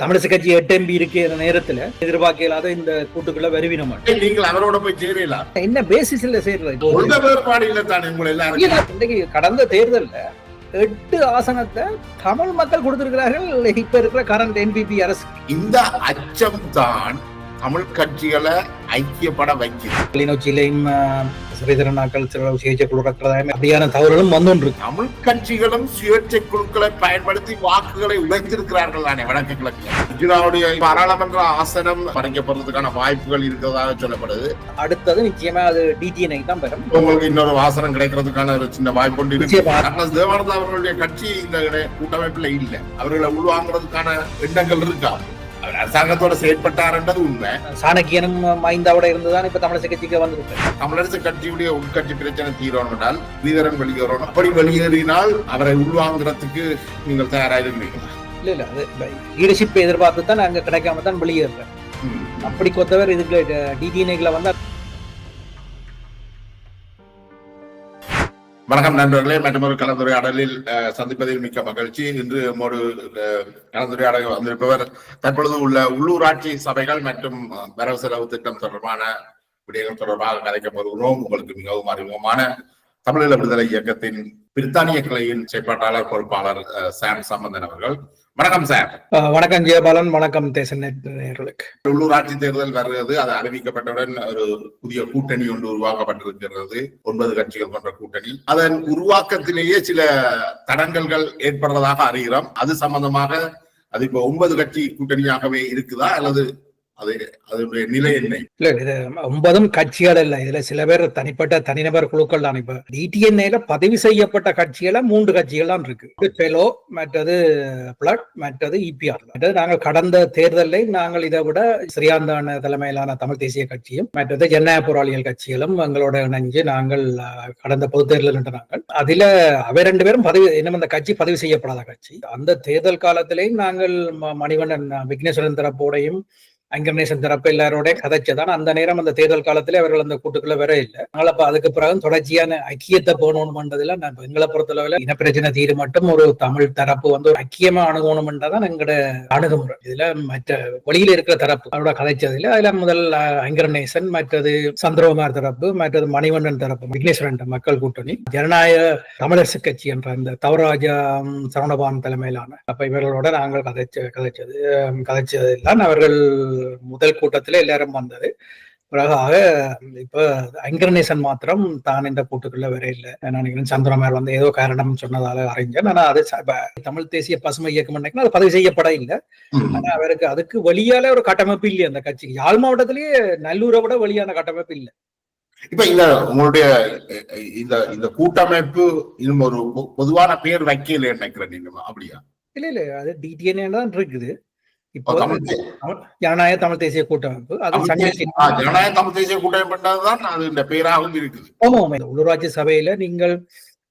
தமிழிசை கட்சி எட்டு எம்பி இருக்கிற நேரத்துல எதிர்பார்க்க இல்லாத இந்த கூட்டுக்குள்ள வருவினம் நீங்கள் அவரோட போய் சேரலாம் என்ன பேசிஸ்ல சேர்றது உள்ள வேறுபாடு இல்ல தானே உங்களை எல்லாரும் கடந்த தேர்தல்ல எட்டு ஆசனத்தை தமிழ் மக்கள் கொடுத்திருக்கிறார்கள். இப்ப இருக்கிற கரண்ட் என்பிபி அரசு. இந்த அச்சம் தான் தமிழ் கட்சிகளை ஐக்கியப்பட வைக்கிறது. கிளிநொச்சியிலையும் சிறிதரனாக்கள் சில சிகிச்சை கொடுக்கிறதா அப்படியான தவறுகளும் வந்து தமிழ் கட்சிகளும் சுயேட்சை குழுக்களை பயன்படுத்தி வாக்குகளை உழைத்திருக்கிறார்கள் தானே வடக்கு கிழக்கு குஜராவுடைய பாராளுமன்ற ஆசனம் பறிக்கப்படுறதுக்கான வாய்ப்புகள் இருக்கிறதாக சொல்லப்படுது. அடுத்தது நிச்சயமா அது டிடிஎன்ஐ தான் பெறும். உங்களுக்கு இன்னொரு ஆசனம் கிடைக்கிறதுக்கான ஒரு சின்ன வாய்ப்பு இருக்கு. தேவானந்தா அவர்களுடைய கட்சி இந்த கூட்டமைப்புல இல்ல. அவர்களை உள்வாங்குறதுக்கான எண்ணங்கள் இருக்கா? அவர் அரசாங்கத்தோட செயற்பட்டார்ன்றது உண்மை. சாணக்கியனும் மைந்தாவோட இருந்துதான் இப்ப தமிழிசை கட்சிக்கு வந்திருக்கு தமிழரசு கட்சியுடைய உட்கட்சி பிரச்சனை தீரணும் என்றால் ஸ்ரீதரன் வெளியேறணும். அப்படி வெளியேறினால் அவரை உள்வாங்குறதுக்கு நீங்கள் தயாராக இருக்கிறீங்களா இல்ல இல்ல அது லீடர்ஷிப் எதிர்பார்த்து தான் அங்க கிடைக்காம தான் வெளியேறேன் ம். அப்படி கொத்தவர் இதுக்கு டிடிஎன்ஐல வந்து வணக்கம் நண்பர்களே மற்றொரு கலந்துரையாடலில் சந்திப்பதில் மிக்க மகிழ்ச்சி. இன்று ஒரு கலந்துரையாடல் வந்திருப்பவர் தற்பொழுது உள்ள உள்ளூராட்சி சபைகள் மற்றும் வரவு செலவு திட்டம் தொடர்பான விடயங்கள் தொடர்பாக கதைக்கப் போகிறோம் உங்களுக்கு மிகவும் அறிமுகமான தமிழீழ விடுதலை இயக்கத்தின் பிரித்தானிய கிளையின் செயற்பாட்டாளர் பொறுப்பாளர் சாம் சம்பந்தன் அவர்கள். வணக்கம் சார் வணக்கம் ஜெயபாலன். வணக்கம் தேசன் நேயர்களுக்கு உள்ளூராட்சி தேர்தல் வருகிறது. அது அறிவிக்கப்பட்டவுடன் ஒரு புதிய கூட்டணி ஒன்று உருவாக்கப்பட்டிருக்கிறது. ஒன்பது கட்சிகள் கொண்ட கூட்டணி. அதன் உருவாக்கத்திலேயே சில தடங்கல்கள் ஏற்படுறதாக அறிகிறோம். அது சம்பந்தமாக அது இப்போ ஒன்பது கட்சி கூட்டணியாகவே இருக்குதா? அல்லது அது அதனுடைய நிலை என்ன? இல்ல இது ஒன்பதும் கட்சிகள் இல்ல. இதுல சில பேர் தனிப்பட்ட தனிநபர் குழுக்கள் தான். இப்ப டிடிஎன்ஏல பதிவு செய்யப்பட்ட கட்சிகள மூன்று கட்சிகள் தான் இருக்கு. பெலோ மற்றது பிளட் மற்றது இபிஆர் மற்றது நாங்கள் கடந்த தேர்தலில் நாங்கள் இதை விட ஸ்ரீயாந்தான தலைமையிலான தமிழ் தேசிய கட்சியும் மற்றது ஜனநாயக போராளிகள் கட்சிகளும் எங்களோட இணைஞ்சு நாங்கள் கடந்த பொது தேர்தல் நின்று நாங்கள். அதுல அவை ரெண்டு பேரும் பதிவு இன்னும் அந்த கட்சி பதிவு செய்யப்படாத கட்சி. அந்த தேர்தல் காலத்திலேயும் நாங்கள் மணிவண்ணன் விக்னேஸ்வரன் தரப்போடையும் அங்கர்நேசன் தரப்பு எல்லாரோட கதைச்சதான். அந்த நேரம் அந்த தேர்தல் காலத்துல அவர்கள் அந்த கூட்டுக்குள்ள வர இல்லை. அதனால அப்ப அதுக்கு பிறகு தொடர்ச்சியான ஐக்கியத்தை போகணும்ன்றதுல நான் எங்களை பொறுத்தளவுல இனப்பிரச்சனை தீரு மட்டும் ஒரு தமிழ் தரப்பு வந்து ஒரு ஐக்கியமா அணுகணும்ன்றதான் எங்களோட அணுகுமுறை. இதுல மற்ற வெளியில இருக்கிற தரப்பு அவரோட கதைச்சதுல அதுல முதல் அங்கரநேசன் மற்றது சந்திரகுமார் தரப்பு மற்றது மணிவண்ணன் தரப்பு விக்னேஸ்வரன் மக்கள் கூட்டணி ஜனநாயக தமிழரசு கட்சி என்ற அந்த தவராஜா சரவணபான் தலைமையிலான அப்ப இவர்களோட நாங்கள் கதைச்ச கதைச்சது அஹ், கதைச்சதெல்லாம் அவர்கள் முதல் கூட்டத்துல எல்லாரும் வந்தது பிறகு ஆக இப்ப அங்கர்நேசன் மாத்திரம் தான் இந்த கூட்டுக்குள்ள வர இல்லை. நான் நினைக்கிறேன் சந்திரமார் வந்து ஏதோ காரணம் சொன்னதால அறிஞ்சேன் ஆனா அது தமிழ் தேசிய பசுமை இயக்கம் நினைக்கிறேன் அது பதிவு செய்யப்பட இல்லை. ஆனா அவருக்கு அதுக்கு வெளியால ஒரு கட்டமைப்பு இல்லை அந்த கட்சிக்கு யாழ் மாவட்டத்திலேயே நல்லூரை விட வெளியான கட்டமைப்பு இல்லை. இப்ப இந்த உங்களுடைய இந்த இந்த கூட்டமைப்பு இன்னும் ஒரு பொதுவான பேர் வைக்கல நினைக்கிறேன் நீங்க அப்படியா? இல்ல இல்ல அது டிடிஎன்ஏ தான் இருக்குது. இப்போ ஜனநாயக தமிழ் தேசிய கூட்டமைப்பு அது ஜனநாயக தமிழ் தேசிய கூட்டமைப்பு தான் அது இந்த பேராகவும் இருக்குது உள்ளூராட்சி சபையில நீங்கள்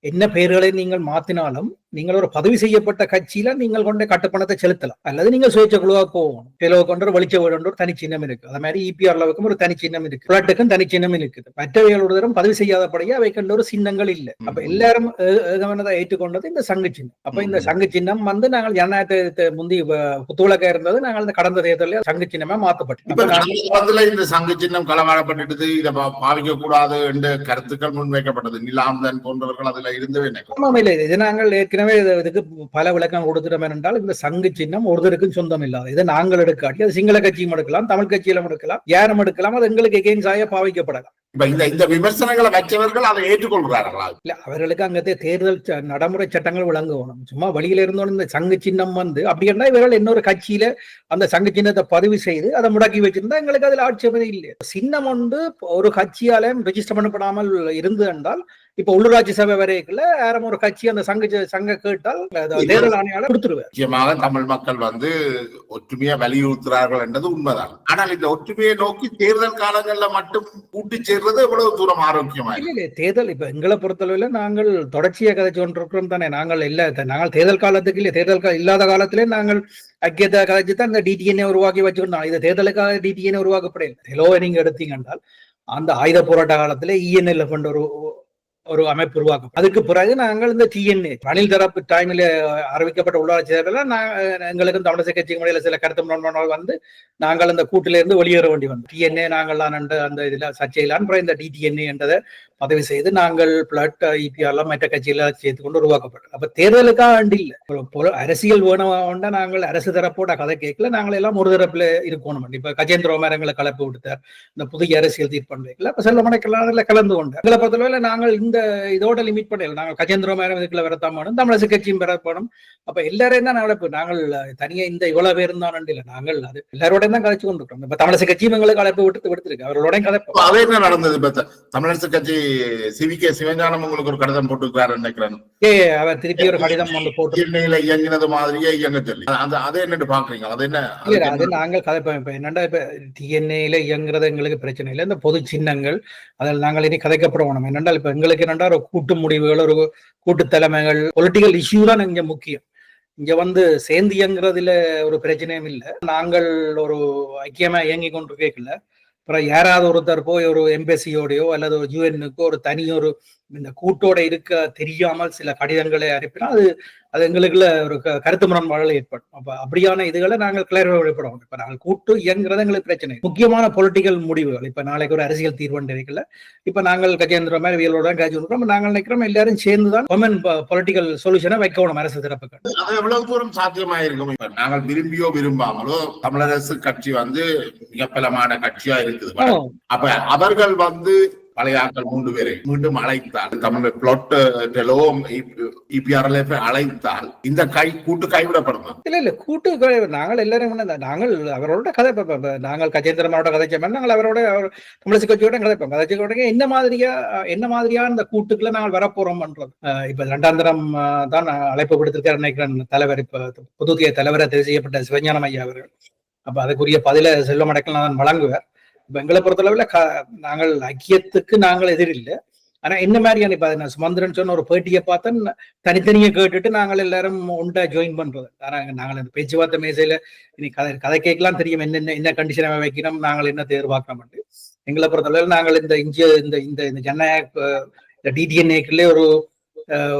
என்ன பெயர்களை நீங்கள் மாத்தினாலும் நீங்கள் ஒரு பதிவு செய்யப்பட்ட கட்சியில நீங்கள் கொண்ட கட்டுப்பணத்தை செலுத்தலாம். அல்லது நீங்கள் சுயேட்சை குழுவா போகணும். பிளவு கொண்டு ஒரு வெளிச்ச வீடு ஒரு தனி சின்னம் இருக்கு. அது மாதிரி இபிஆர் லவுக்கும் ஒரு தனி சின்னம் இருக்கு. பிளாட்டுக்கும் தனி சின்னம் இருக்குது மற்றவைகளோட தரம் பதிவு செய்யாதபடியே அவை கண்ட ஒரு சின்னங்கள் இல்லை. அப்ப எல்லாரும் ஏகமனதா ஏற்றுக்கொண்டது இந்த சங்கு சின்னம். அப்ப இந்த. சங்கு சின்னம் வந்து நாங்கள் ஜனநாயகத்தை முந்தி குத்துவிளக்கா இருந்தது. நாங்கள் இந்த கடந்த தேர்தலில் சங்கு சின்னமா காலத்துல இந்த சங்க சின்னம் களவாடப்பட்டுட்டு இதை பாவிக்க கூடாது என்ற கருத்துக்கள் முன்வைக்கப்பட்டது. நிலாந்தன் போன்றவர்கள் அதுல இருந்தவே இல்லை. இது நாங்கள் ஏற்கனவே இது- இதுக்கு பல விளக்கம் கொடுத்துட்டோம் என்றால் இந்த சங்கு சின்னம் ஒருத்தருக்கும் சொந்தம் இல்லாத இது நாங்கள் எடுக்காட்டி அது சிங்கள கட்சியும் எடுக்கலாம் தமிழ் கட்சியிலும் எடுக்கலாம் யாரும் எடுக்கலாம் அது எங்களுக்கு எகெயின்ஸ் ஆக பாவிக்கப்படலாம். இப்ப இந்த இந்த விமர்சனங்களை வச்சவர்கள் அதை ஏற்றுக்கொள்கிறார்களா? இல்ல அவர்களுக்கு அங்கத்தே தேர்தல் நடைமுறை சட்டங்கள் விளங்கணும் சும்மா வெளியில இருந்தோன்னு இந்த சங்கு சின்னம் வந்து அப்படி என்றா இவர்கள் இன்னொரு கட்சியில அந்த சங்கு சின்னத்தை பதிவு செய்து அதை முடக்கி வச்சிருந்தா எங்களுக்கு அதுல ஆட்சேபனை இல்லை சின்னம் வந்து ஒரு கட்சியால ரெஜிஸ்டர் பண்ணப்படாமல் இருந்து என்றால் இப்ப உள்ளூராட்சி சபை வரைக்குள்ள யாரும் ஒரு கட்சி அந்த சங்க சங்க கேட்டால் தேர்தல் ஆணையாளர் கொடுத்துருவார். நிச்சயமாக தமிழ் மக்கள் வந்து ஒற்றுமையை வலியுறுத்துறார்கள் என்றது உண்மைதான். ஆனால் இந்த ஒற்றுமையை நோக்கி தேர்தல் காலங்கள்ல மட்டும் கூட்டி சேர்றது எவ்வளவு தூரம் ஆரோக்கியமா இல்ல தேர்தல் இப்ப எங்களை பொறுத்தளவுல நாங்கள் தொடர்ச்சியா கதைச்சு கொண்டிருக்கிறோம் தானே. நாங்கள் இல்ல நாங்கள் தேர்தல் காலத்துக்கு இல்ல தேர்தல் இல்லாத காலத்திலே நாங்கள் ஐக்கியத்தை கதைச்சு தான் இந்த டிடிஎன்ஏ உருவாக்கி வச்சுக்கணும் இது தேர்தலுக்காக டிடிஎன்ஏ உருவாக்கப்படல தெலோவை நீங்க எடுத்தீங்க என்றால் அந்த ஆயுத போராட்ட காலத்துல இஎன்எல் கொண்ட ஒரு ஒரு அமைப்பு உருவாக்கும். அதுக்கு பிறகு நாங்கள் இந்த டிஎன்ஏ ரணில் தரப்பு டைமில் அறிவிக்கப்பட்ட உள்ளாட்சி தேர்தலில் நான் எங்களுக்கும் தமிழக கட்சி முறையில் சில கருத்து முரண்பாடுகள் வந்து நாங்கள் அந்த கூட்டிலிருந்து வெளியேற வேண்டி வந்தோம் டிஎன்ஏ நாங்கள்லாம் என்ற அந்த இதில் சர்ச்சையிலான் அப்புறம் இந்த டிடிஎன்ஏ என்றதை பதவி செய்து நாங்கள் பிளட் இபிஆர்லாம் மற்ற கட்சியில சேர்த்து கொண்டு உருவாக்கப்பட்டோம் அப்ப தேர்தலுக்காக ஆண்டு இல்லை. அரசியல் வேணும்னா நாங்கள் அரசு தரப்போட கதை கேட்கல. நாங்கள் எல்லாம் ஒரு தரப்புல இருக்கணும். இப்ப கஜேந்திர எங்களை கலப்பு விடுத்தார் இந்த புதிய அரசியல் தீர்ப்பான் வைக்கல. அப்ப செல்ல மனைக்கெல்லாம் கலந்து கொண்டு எங்களை பொறுத்தளவுல நாங்கள் இந்த இதோட லிமிட் பண்ணல. நாங்கள் கஜேந்திர மேரம் இதுக்குள்ள வரத்தான் வேணும். தமிழரசு கட்சியும் பெறப்படும் அப்ப எல்லாரையும் தான் நாங்கள் நாங்கள் தனியா இந்த இவ்வளவு பேர் தான் இல்லை. நாங்கள் அது எல்லாரோடையும் தான் கதைச்சு கொண்டிருக்கோம் இப்ப தமிழரசு கட்சியும் எங்களுக்கு அழைப்பு விட்டு விடுத்திருக்கு. அவர்களோட கலப்பு அதே என்ன நடந்தது? தமிழரசு கட்சி சிவி கே சிவஞானம் உங்களுக்கு ஒரு கடிதம் போட்டுக்கிறாரு நினைக்கிறேன். அவர் திருப்பி ஒரு கடிதம் ஒன்று போட்டு சென்னையில இயங்கினது மாதிரியே இயங்க சொல்லி. அது அதை என்னட்டு பாக்குறீங்க அது என்ன? அது? நாங்கள் கதைப்போம் இப்ப என்னண்டா இப்ப டிஎன்ஏல இயங்குறது எங்களுக்கு பிரச்சனை இல்லை. இந்த பொது சின்னங்கள் அதில் நாங்கள் இனி கதைக்கப்படணும் என்னென்றால் இப்ப எங்களுக்கு என்னண்டா ஒரு கூட்டு முடிவுகள் ஒரு கூட்டு தலைமைகள் பொலிட்டிக்கல் இஷ்யூ தான் இங்க முக்கியம். இங்க வந்து சேர்ந்து இயங்குறதுல ஒரு பிரச்சனையும் இல்லை. நாங்கள் ஒரு ஐக்கியமா இயங்கி கொண்டு கேட்கல அப்புறம் யாராவது ஒருத்தர் போய் ஒரு எம்பசியோடையோ அல்லது ஒரு யூஎன்னுக்கோ ஒரு தனி ஒரு இந்த கூட்டோட இருக்க தெரியாமல் சில கடிதங்களை அனுப்பினா அது அது எங்களுக்குள்ள ஒரு கருத்து முரண்பாடுகள் ஏற்படும். அப்ப அப்படியான இதுகளை நாங்கள் கிளறிவிடப்படும் இப்ப நாங்கள் கூட்டு இயங்குறது எங்களுக்கு பிரச்சனை. முக்கியமான பொலிட்டிக்கல் முடிவுகள். இப்ப நாளைக்கு ஒரு அரசியல் தீர்வு இருக்குல்ல இப்ப நாங்கள் கஜேந்திர மாதிரி வியலோட இருக்கிறோம் நாங்கள் நினைக்கிறோம் எல்லாரும் சேர்ந்து தான் கொமன் பொலிட்டிக்கல் சொல்யூஷனை வைக்கணும் அரசு தரப்புக்கு. அது எவ்வளவு தூரம் சாத்தியமாயிருக்கும்? இப்ப நாங்கள் விரும்பியோ விரும்பாமலோ தமிழரசு கட்சி வந்து மிக பலமான கட்சியா இருக்குது. அப்ப அவர்கள் வந்து பழைய ஆட்கள் மூன்று பேரை மீண்டும் அழைத்தால் தமிழ் பிளாட் டெலோம் இபிஆர்எல்எஃப் அழைத்தால் இந்த கை கூட்டு கைவிடப்படும்? இல்ல இல்ல கூட்டு நாங்கள் எல்லாரும் நாங்கள் அவரோட கதை நாங்கள் கஜேந்திரமாவோட கதைச்சோம் நாங்கள் அவரோட அவர் தமிழிசை கட்சியோட கதைப்போம் கதைச்சு கூட என்ன மாதிரியா என்ன மாதிரியான இந்த கூட்டுக்குள்ள நாங்கள் வரப்போறோம் பண்றது இப்ப இரண்டாம் தரம் தான் அழைப்பு விடுத்திருக்காரு நினைக்கிறேன். தலைவர் இப்ப புதுத்திய தலைவரை தெரிவு செய்யப்பட்ட சிவஞானம் ஐயா அவர்கள். அப்ப அதுக்குரிய பதில செல்வம் நான் வழங்குவேன். இப்ப எங்களை பொறுத்தளவில் க நாங்கள் ஐக்கியத்துக்கு நாங்கள் எதிரில்லை. ஆனா என்ன மாதிரியான இப்ப நான் சுமந்திரன் சொன்ன ஒரு பேட்டியை பார்த்தேன். தனித்தனியை கேட்டுட்டு நாங்கள் எல்லாரும் ஒன்றா ஜாயின் பண்றது. ஆனா நாங்கள் அந்த பேச்சுவார்த்தை மேசையில இனி கதை கதை கேட்கலாம் தெரியும் என்னென்ன என்ன கண்டிஷனை வைக்கணும் நாங்கள் என்ன எதிர்பார்க்கணும் எங்களை பொறுத்தளவில் நாங்கள் இந்த இந்திய இந்த இந்த இந்த ஜனநாயக இந்த டிடிஎன்ஏக்குள்ளே ஒரு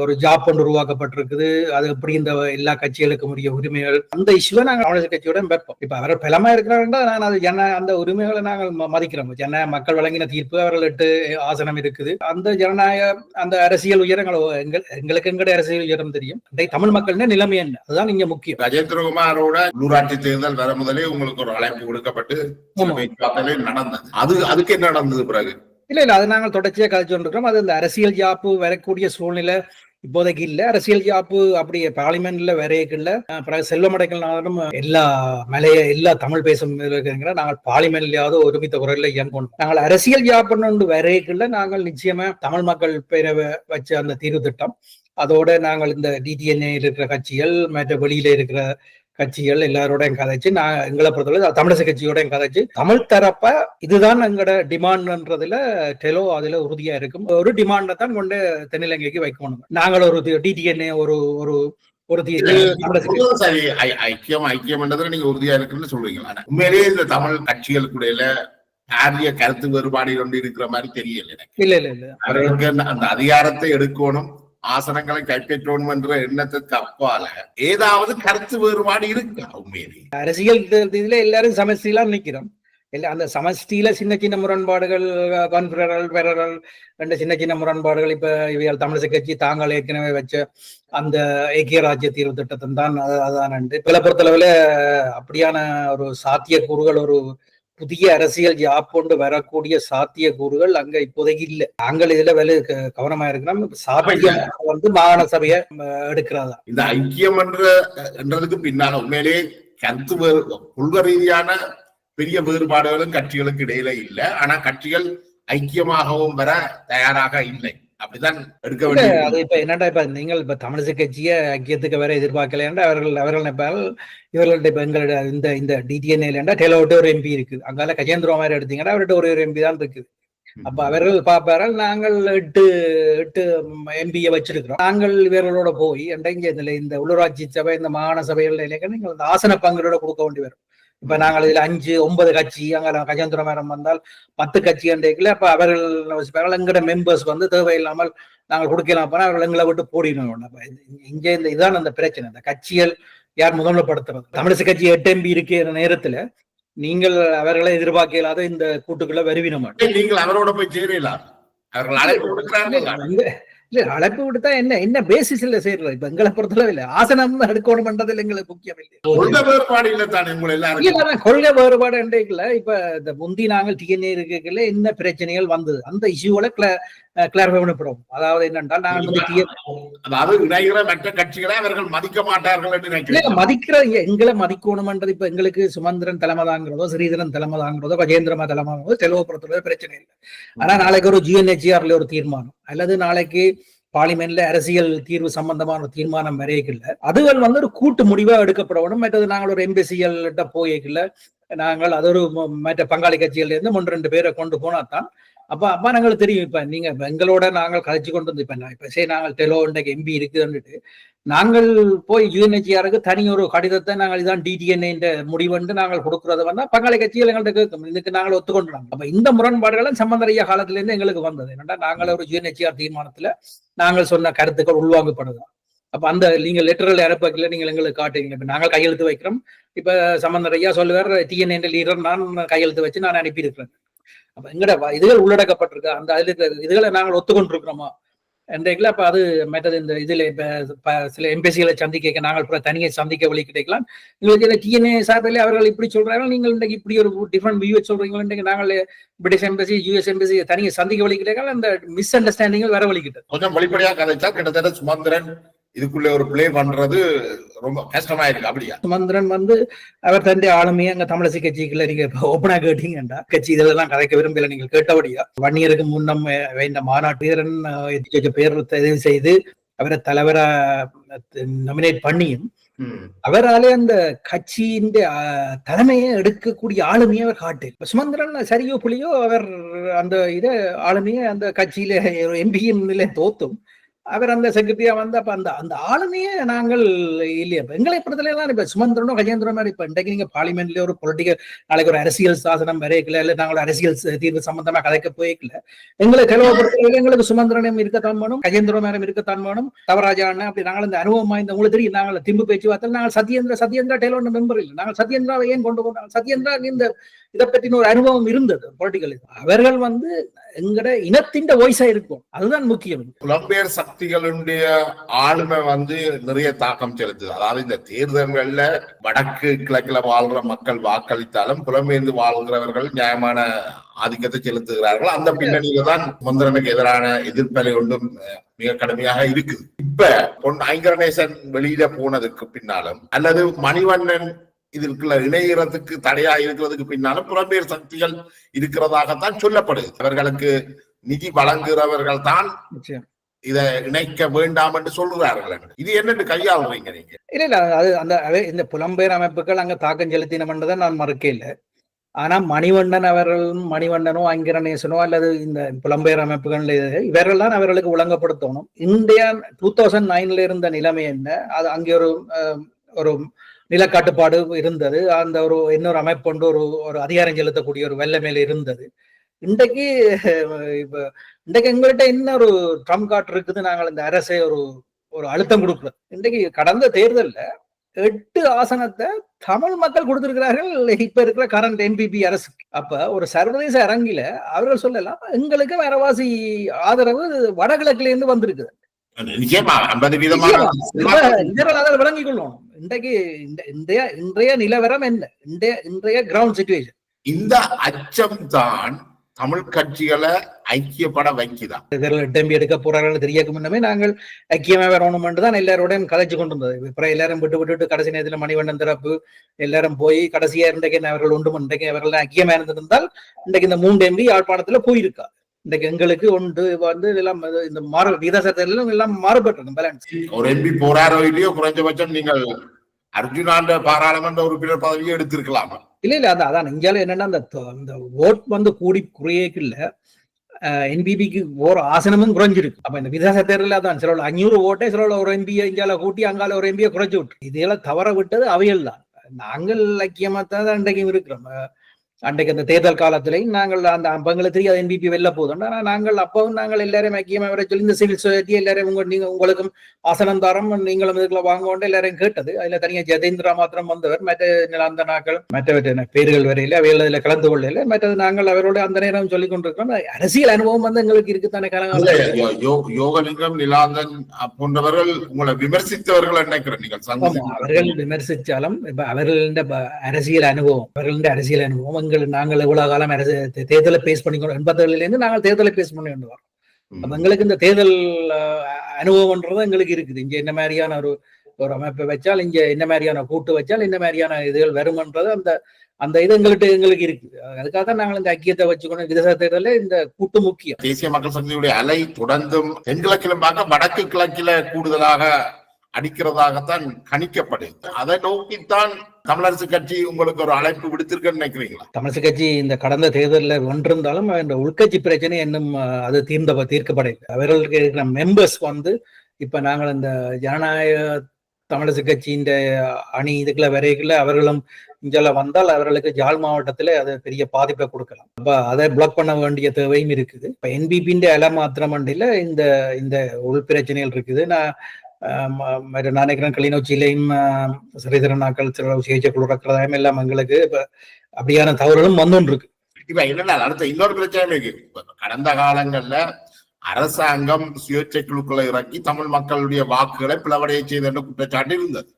ஒரு ஜாப் ஒன்று உருவாக்கப்பட்டிருக்குது. அது எப்படி இந்த எல்லா கட்சிகளுக்கும் உரிய உரிமைகள்? அந்த இஷ்யூவை நாங்கள் தமிழக கட்சியோட வைப்போம் இப்ப அவர் பலமா இருக்கிறாருன்னா நான் அது ஜன அந்த உரிமைகளை நாங்கள் மதிக்கிறோம். ஜன மக்கள் வழங்கின தீர்ப்பு அவர்கள் எட்டு ஆசனம் இருக்குது. அந்த ஜனநாயக அந்த அரசியல் உயரங்கள் எங்கள் எங்களுக்கு எங்களுடைய அரசியல் உயரம் தெரியும். தமிழ் மக்களின் நிலைமை என்ன? அதுதான் இங்க முக்கியம். கஜேந்திரகுமாரோட உள்ளூராட்சி தேர்தல் வர முதலே உங்களுக்கு ஒரு அழைப்பு கொடுக்கப்பட்டு நடந்தது. அது அதுக்கு என்ன நடந்தது பிறகு? இல்ல இல்ல. அது நாங்கள் தொடர்ச்சியா கதைச்சு கொண்டிருக்கிறோம். அது இந்த அரசியல் ஜாப்பு வரக்கூடிய சூழ்நிலை இப்போதைக்கு இல்ல. அரசியல் ஜாப்பு அப்படி பார்லிமெண்ட்ல வரையக்குள்ள பிறகு செல்வமடைக்கல்னாலும் எல்லா மலைய எல்லா தமிழ் பேசும் இருக்கிற நாங்கள் பார்லிமெண்ட்லயாவது ஒருமித்த குரல்ல இயங்கணும் நாங்கள் அரசியல் ஜாப்புன்னு வரையக்குள்ள நாங்கள் நிச்சயமா தமிழ் மக்கள் பேரவை வச்ச அந்த தீர்வு திட்டம். அதோட நாங்கள் இந்த டிடிஎன்ஏ இருக்கிற கட்சிகள் மற்ற வெளியில இருக்கிற கட்சிகள் எல்லாரோடையும் கதைச்சு நான் எங்களை பொறுத்தவரை தமிழிசை கட்சியோடையும் கதைச்சு தமிழ் தரப்ப இதுதான் எங்களோட டிமாண்ட்ன்றதுல டெலோ அதுல உறுதியா இருக்கும். ஒரு டிமாண்டை தான் கொண்டு தென்னிலங்கைக்கு வைக்கணும். நாங்கள் ஒரு டிடிஎன்ஏ ஒரு ஒரு ஒரு தி- இது தமிழிசை கட்சி. சொல்றது சரி ஐ- ஐக்கியம் ஐக்கியம்ன்றதுல நீங்க உறுதியா இருக்குன்னு ஆனா உண்மையிலேயே இந்த தமிழ் கட்சிகளுக்கு இடையில பாரிய கருத்து வேறுபாடு கொண்டு இருக்கிற மாதிரி தெரியல எனக்கு. இல்ல இல்ல அந்த அதிகாரத்தை எடுக்கணும். ஆசனங்களை கைப்பற்றணும் என்ற எண்ணத்துக்கு அப்பால ஏதாவது கருத்து வேறுபாடு இருக்கா உண்மையிலே? அரசியல் இதுல எல்லாரும் சமஷ்டிலாம் நிக்கிறோம். இல்ல அந்த சமஷ்டியில சின்ன சின்ன முரண்பாடுகள் கான்பிடரல் பெறல் ரெண்டு சின்ன சின்ன முரண்பாடுகள் இப்ப இவையால் தமிழிசை கட்சி தாங்கள் ஏற்கனவே வச்ச அந்த ஐக்கிய ராஜ்ய தீர்வு திட்டத்தின் தான் அதுதான் பொறுத்தளவுல அப்படியான ஒரு சாத்திய கூறுகள் ஒரு புதிய அரசியல் ஜாப் கொண்டு வரக்கூடிய சாத்திய கூறுகள் அங்க இப்போதைக்கு இல்ல. நாங்கள் இதுல வேலை கவனமா இருக்கிறோம் சாத்தியம் வந்து மாகாண சபையை எடுக்கிறதா இந்த ஐக்கியம் என்ற என்றதுக்கு பின்னால உண்மையிலேயே கருத்து கொள்கை ரீதியான பெரிய வேறுபாடுகளும் கட்சிகளுக்கு இடையில இல்ல. ஆனா கட்சிகள் ஐக்கியமாகவும் வர தயாராக இல்லை. அப்படிதான் எடுக்க வேண்டிய அது இப்ப என்னடா இப்ப நீங்கள் இப்ப தமிழிசை கட்சியை ஐக்கியத்துக்கு வேற எதிர்பார்க்கல அவர்கள் அவர்கள் நினைப்பார்கள் இவர்கள்ட்ட இப்ப எங்களோட இந்த இந்த டிடிஎன்ஏல டெலோட்டு ஒரு எம்பி இருக்கு? அங்கால கஜேந்திர மாதிரி எடுத்தீங்கன்னா அவர்கிட்ட ஒரு ஒரு எம்பி தான் இருக்குது அப்ப அவர்கள் பார்ப்பார்கள் நாங்கள் எட்டு எட்டு எம்பியை வச்சிருக்கிறோம். நாங்கள் இவர்களோட போய் இங்க இதுல இந்த உள்ளூராட்சி சபை இந்த மாகாண சபைகள் நீங்கள் இந்த ஆசன பங்களோட கொடுக்க வேண்டி வரும். இப்ப நாங்கள் இதுல அஞ்சு ஒன்பது கட்சி அங்க கஜேந்திர மேரம் வந்தால் பத்து கட்சி என்றைக்குல அப்ப அவர்கள் எங்கட மெம்பர்ஸ் வந்து தேவையில்லாமல் நாங்கள் கொடுக்கலாம் போனா அவர்கள் எங்களை விட்டு போடினோம் இங்க இந்த இதான் அந்த பிரச்சனை. இந்த கட்சிகள் யார் முதன்மைப்படுத்துறது? தமிழிசை கட்சி எட்டு எம்பி இருக்கிற நேரத்துல நீங்கள் அவர்களை எதிர்பார்க்க இல்லாத இந்த கூட்டுக்குள்ள வருவின மாட்டோம் நீங்கள் அவரோட போய் சேரலாம் அவர்கள் அழைப்பு கொடுக்கிறார்கள். இல்ல அழைப்பு விடுத்தா என்ன என்ன பேசிஸ்ல சேர்றது? இப்ப எங்களை பொறுத்தளவு இல்ல. ஆசனம் எடுக்கணும் பண்றதுல எங்களுக்கு முக்கியம் இல்லை கொள்கை வேறுபாடு இல்லை தானே உங்களை எல்லாரும் கொள்கை வேறுபாடு என்றைக்குல இப்ப இந்த முந்தி நாங்கள் டிஎன்ஏ இருக்கல என்ன பிரச்சனைகள் வந்தது? அந்த இஷ்யூல கிளாரிஃபை பண்ணப்படும் அதாவது என்னென்றால் நாங்கள் வந்து TNA அதாவது இணைகிற மற்ற கட்சிகளை அவர்கள் மதிக்க மாட்டார்கள் என்று மதிக்கிற எங்களை மதிக்கணும்ன்றது இப்ப எங்களுக்கு சுமந்திரன் தலைமை தாங்கிறதோ ஸ்ரீதரன் தலைமை தாங்கிறதோ கஜேந்திரமா தலைமை செலவுப்படுத்துறதோ பிரச்சனை இல்லை. ஆனா நாளைக்கு ஒரு ஜிஎன்ஹெச்ஆர்ல ஒரு தீர்மானம். அல்லது நாளைக்கு பார்லிமெண்ட்ல அரசியல் தீர்வு சம்பந்தமான ஒரு தீர்மானம் வரையக்கில்ல. அதுகள் வந்து ஒரு கூட்டு முடிவா எடுக்கப்படணும். மற்றது நாங்கள் ஒரு எம்பசிஎல் போயக்கில்ல. நாங்கள் அது ஒரு மற்ற பங்காளி கட்சிகள்ல இருந்து ஒன்று ரெண்டு பேரை கொண்டு போனா தான் அப்ப அப்ப நாங்களுக்கு தெரியும். இப்ப நீங்க எங்களோட நாங்கள் கதைச்சு கொண்டு வந்து இப்ப நான் இப்ப சரி நாங்கள் டெலோ இன்றைக்கு எம்பி இருக்குதுன்னுட்டு நாங்கள் போய் யூஎன்ஹெச்ஆருக்கு தனி ஒரு கடிதத்தை நாங்கள் இதான் டிடிஎன்ஏ முடிவுண்டு நாங்கள் கொடுக்கறது வந்தா பங்காளி கட்சிகள் எங்கள்கிட்ட கேட்கும். இதுக்கு நாங்கள் ஒத்துக்கொண்டோம் அப்ப இந்த முரண்பாடுகளும் சம்பந்தரைய காலத்துல இருந்து எங்களுக்கு வந்தது. என்னன்னா நாங்கள் ஒரு யூஎன்ஹெச்ஆர் தீர்மானத்துல நாங்கள் சொன்ன கருத்துக்கள் உள்வாங்கப்படுதா. அப்ப அந்த நீங்க லெட்டரில் இறப்பக்கில் நீங்கள் எங்களுக்கு காட்டுவீங்க இப்ப நாங்கள் கையெழுத்து வைக்கிறோம். இப்ப சம்பந்தர் ஐயா சொல்லுவார் டிஎன்ஏ லீடர் நான் கையெழுத்து வச்சு நான் அனுப்பியிருக்கிறேன். அப்ப எங்கட இதுகள் உள்ளடக்கப்பட்டிருக்கா. அந்த அதுல இருக்கிற இதுகளை நாங்கள் ஒத்துக்கொண்டிருக்கிறோமா? என்றைக்குல அப்ப அது மற்றது இந்த இதுல இப்ப சில எம்பசிகளை சந்திக்க நாங்கள் தனியை சந்திக்க வழி கிடைக்கலாம். எங்களுக்கு இந்த டிஎன்ஏ சார்பில் அவர்கள் இப்படி சொல்றாங்க நீங்கள் இன்றைக்கு இப்படி ஒரு டிஃபரெண்ட் வியூ சொல்றீங்க இன்றைக்கு நாங்கள் பிரிட்டிஷ் எம்பசி யூஎஸ் எம்பசி தனியை சந்திக்க வழி கிடைக்கலாம் அந்த மிஸ் அண்டர்ஸ்டாண்டிங்கள் வர கிட்ட கொஞ்சம் வெளிப்படையா கதைச்சா கிட்டத்தட்ட சுமந்திரன் இதுக்குள்ள ஒரு பிளே பண்றது ரொம்ப கஷ்டமா இருக்கு அப்படியா? சுமந்திரன் வந்து அவர் தன்னுடைய ஆளுமையை அங்க தமிழிசை கட்சிக்குள்ள நீங்க இப்ப ஓப்பனா கேட்டீங்கடா கட்சி இதெல்லாம் கதைக்க விரும்பல நீங்கள் கேட்டபடியா வன்னியருக்கு முன்னம் வேண்ட மாநாட்டு வீரன் பேர் தெரிவு செய்து அவரை தலைவரா நாமினேட் பண்ணியும் அவராலே அந்த கட்சியின் தலைமையை எடுக்கக்கூடிய ஆளுமையை அவர் காட்டு. சுமந்திரன் சரியோ புலியோ அவர் அந்த இத ஆளுமையை அந்த கட்சியில எம்பியின் நிலை தோத்தும். அவர் அந்த செக்ரட்டரியா வந்து அப்ப அந்த அந்த ஆளுமையே நாங்கள் இல்லையா. எங்களை பொறுத்தலாம் இப்ப சுமந்திரனோ கஜேந்திரனோ இப்ப இன்றைக்கு நீங்க பார்லிமெண்ட்ல ஒரு பொலிட்டிக்கல் நாளைக்கு ஒரு அரசியல் சாசனம் வரைக்கல இல்ல நாங்கள் அரசியல் தீர்வு சம்பந்தமா கலைக்க போய்க்கல. எங்களை தெளிவுபடுத்தல எங்களுக்கு சுமந்திரனும் இருக்கத்தான் வேணும் கஜேந்திர மேடம் இருக்கத்தான் வேணும் தவராஜா அண்ணன் அப்படி நாங்கள் இந்த அனுபவம் வாய்ந்த உங்களுக்கு தெரியும். நாங்கள் திம்பு பேச்சு வார்த்தை நாங்கள் சத்யேந்திர சத்யேந்திரா டெலோன் மெம்பர் இல்லை. நாங்கள் சத்யேந்திராவை ஏன் கொண்டு போனோம் சத்யேந்திரா இந்த இதை பற்றின ஒரு அனுபவம் இருந்தது பொலிட்டிக்கல் அவர்கள் வந்து எங்கட இனத்தின் வாய்ஸா இருக்கும். அதுதான் முக்கியம். புலம்பெயர் சக்திகளுடைய ஆளுமை வந்து நிறைய தாக்கம் செலுத்துது. அதாவது இந்த தேர்தல்கள்ல வடக்கு கிழக்குல வாழ்ற மக்கள் வாக்களித்தாலும் புலம்பெயர்ந்து வாழ்கிறவர்கள் நியாயமான ஆதிக்கத்தை செலுத்துகிறார்கள். அந்த பின்னணியில தான் முந்திரனுக்கு எதிரான எதிர்ப்பலை ஒன்றும் மிக கடுமையாக இருக்குது. இப்ப பொன் ஐங்கரநேசன் வெளியில போனதுக்கு பின்னாலும் அல்லது மணிவண்ணன் இதற்குள்ள இணையறதுக்கு தடையா இருக்கிறதுக்கு பின்னாலும் புலம்பெயர் சக்திகள் இருக்கிறதாகத்தான் சொல்லப்படுது. அவர்களுக்கு நிதி வழங்குகிறவர்கள் தான் இதை இணைக்க வேண்டாம் என்று சொல்லுகிறார்கள். இது என்னன்னு கையாளுறீங்க நீங்க? இல்ல இல்ல அது அந்த இந்த புலம்பெயர் அமைப்புகள் அங்க தாக்கம் செலுத்தினமன்றதை நான் மறுக்க இல்லை. ஆனா மணிவண்ணன் அவர்களும் மணிவண்ணனோ அங்கிரணேசனோ அல்லது இந்த புலம்பெயர் அமைப்புகள் இவர்கள் தான் அவர்களுக்கு ஒழுங்கப்படுத்தணும் இந்தியா டூ தௌசண்ட் நைன்ல இருந்த நிலைமை என்ன? அது அங்கே ஒரு ஒரு நிலக்கட்டுப்பாடு இருந்தது. அந்த ஒரு இன்னொரு அமைப்பு கொண்டு ஒரு ஒரு அதிகாரம் செலுத்தக்கூடிய ஒரு வெள்ளை மேல இருந்தது. இன்றைக்கு இப்ப இன்றைக்கு எங்கள்கிட்ட என்ன ஒரு ட்ரம் கார்டு இருக்குது. நாங்கள் இந்த அரசை ஒரு ஒரு அழுத்தம் கொடுக்குறது இன்றைக்கு கடந்த தேர்தல்ல எட்டு ஆசனத்தை தமிழ் மக்கள் கொடுத்திருக்கிறார்கள். இப்ப இருக்கிற கரண்ட் என்பிபி அரசு அப்ப ஒரு சர்வதேச அரங்கில அவர்கள் சொல்லலாம் எங்களுக்கு வரவாசி ஆதரவு வடகிழக்குல இருந்து வந்திருக்குது. நிச்சயமா ஐம்பது விளங்கிக் கொள்ளணும். இன்றைக்கு இன்றைய இன்றைய நிலவரம் என்ன? இன்றைய இன்றைய கிரவுண்ட் சுச்சுவேஷன் இந்த அச்சம் தான் தமிழ் கட்சிகளை ஐக்கியப்பட வைக்குதா? இவர்கள் டெம்பி எடுக்க போறார்கள் தெரியக்கு முன்னமே நாங்கள் ஐக்கியமா வரணும் தான் எல்லாரோடையும் கதைச்சு கொண்டு வந்தது அப்புறம் எல்லாரும் விட்டு விட்டுட்டு கடைசி நேரத்துல மணிவண்ணன் திறப்பு எல்லாரும் போய் கடைசியா இன்றைக்கு அவர்கள் உண்டு இன்றைக்கு அவர்கள் ஐக்கியமா இருந்திருந்தால் இன்றைக்கு இந்த மூன்று எம்பி யாழ்ப்பாணத்துல போயிருக்கா இன்றைக்கு எங்களுக்கு ஒன்று வந்து எல்லாம் இந்த மாறு விகிதாசத்திலும் எல்லாம் மாறுபட்டிருக்கும் பேலன்ஸ் ஒரு எம்பி போராரோ இல்லையோ குறைஞ்சபட்சம் நீங்கள் அர்ஜுனாண்ட பாராளுமன்ற உறுப்பினர் பதவியை எடுத்திருக்கலாம். இல்ல இல்ல அதான் அதான். இந்தியால என்னன்னா அந்த அந்த ஓட் வந்து கூடி குறையக்கில்ல என்பிபிக்கு ஒரு ஆசனமும் குறைஞ்சிருக்கு. அப்ப இந்த விதாச தேர்தல அதான் சில அஞ்சூறு ஓட்டே சில ஒரு எம்பியை இங்கால கூட்டி அங்கால ஒரு எம்பியை குறைச்சு விட்டு. இதெல்லாம் தவற விட்டது அவையல் தான். நாங்கள் இலக்கியமா தான் இன்றைக்கும் இருக்கிறோம். அன்றைக்கு அந்த தேர்தல் காலத்திலையும் நாங்கள் அந்த எங்களுக்கு தெரியாது என்பிபி வெளில போதும். ஆனா நாங்கள் அப்பவும் நாங்கள் எல்லாரும் ஐக்கியமா வர சொல்லி இந்த சிவில் சொசைட்டி எல்லாரும் உங்க நீங்க உங்களுக்கும் ஆசனம் தரம் நீங்களும் இதுக்குள்ள வாங்க எல்லாரும் கேட்டது. அதுல தனியா ஜதேந்திரா மாத்திரம் வந்தவர். மற்ற நிலாந்த நாட்கள் மற்ற பேர்கள் வரையில அவையில் இதுல கலந்து கொள்ளல. மற்றது நாங்கள் அவரோட அந்த நேரம் சொல்லிக் கொண்டிருக்கிறோம். அரசியல் அனுபவம் வந்து எங்களுக்கு இருக்குத்தானே காலங்கள் யோகலிங்கம் நிலாந்தன் போன்றவர்கள் உங்களை விமர்சித்தவர்கள் நினைக்கிறேன் நீங்கள் அவர்கள் விமர்சிச்சாலும் இப்ப அவர்கள ப- அரசியல் அனுபவம் அவர்கள அரசியல் அனுபவம் எங்கள் நாங்கள் இவ்வளவு காலம் தேர்தலை பேஸ் பண்ணிக்கணும் எண்பதுல இருந்து நாங்கள் தேர்தலை பேஸ் பண்ணி கொண்டு வரோம். அப்ப எங்களுக்கு இந்த தேர்தல் அனுபவம்ன்றது எங்களுக்கு இருக்குது. இங்க என்ன மாதிரியான ஒரு ஒரு அமைப்பை வச்சால் இங்க என்ன மாதிரியான கூட்டு வச்சால் என்ன மாதிரியான இதுகள் வருமன்றது அந்த அந்த இது எங்கள்கிட்ட எங்களுக்கு இருக்குது. அதுக்காக தான் நாங்கள் இந்த ஐக்கியத்தை வச்சுக்கணும். விதச தேர்தலில் இந்த கூட்டு முக்கியம். தேசிய மக்கள் சக்தியுடைய அலை தொடர்ந்தும் தென்கிழக்கிலும் பார்க்க வடக்கு கிழக்கில கூடுதலாக அடிக்கிறதாகத்தான் கணிக்கப்படுது அதை நோக்கித்தான் தமிழரசு கட்சி உங்களுக்கு ஒரு அழைப்பு விடுத்திருக்குன்னு நினைக்கிறீங்களா? தமிழரசு கட்சி இந்த கடந்த தேர்தலில் ஒன்றிருந்தாலும் இந்த உள்கட்சி பிரச்சனை இன்னும் அது தீர்ந்த தீர்க்கப்படவில்லை. அவர்களுக்கு இருக்கிற மெம்பர்ஸ் வந்து இப்ப நாங்கள் இந்த ஜனநாயக தமிழரசு கட்சியின் அணி இதுக்குள்ள வரைக்குள்ள அவர்களும் இங்கெல்ல வந்தால் அவர்களுக்கு ஜாழ் மாவட்டத்தில் அது பெரிய பாதிப்பை கொடுக்கலாம். அப்போ அதை பிளாக் பண்ண வேண்டிய தேவையும் இருக்குது. இப்போ என்பிபின்ற இல மாத்திரம் இல்ல இந்த இந்த உள் பிரச்சனைகள் இருக்குது. நான் நான் நினைக்கிறேன் கிளிநொச்சியிலையும் சிறிதரனாக்கள் சிகிச்சை குழு இருக்கிறதாயும் எல்லாம் எங்களுக்கு இப்ப அப்படியான தவறுகளும் வந்துட்டு இருக்கு இப்ப என்னன்னா அடுத்த இன்னொரு பிரச்சனை இருக்கு. கடந்த காலங்கள்ல அரசாங்கம் சுயேட்சை குழுக்களை இறக்கி தமிழ் மக்களுடைய வாக்குகளை பிளவடைய செய்த என்ற குற்றச்சாட்டு இருந்தது.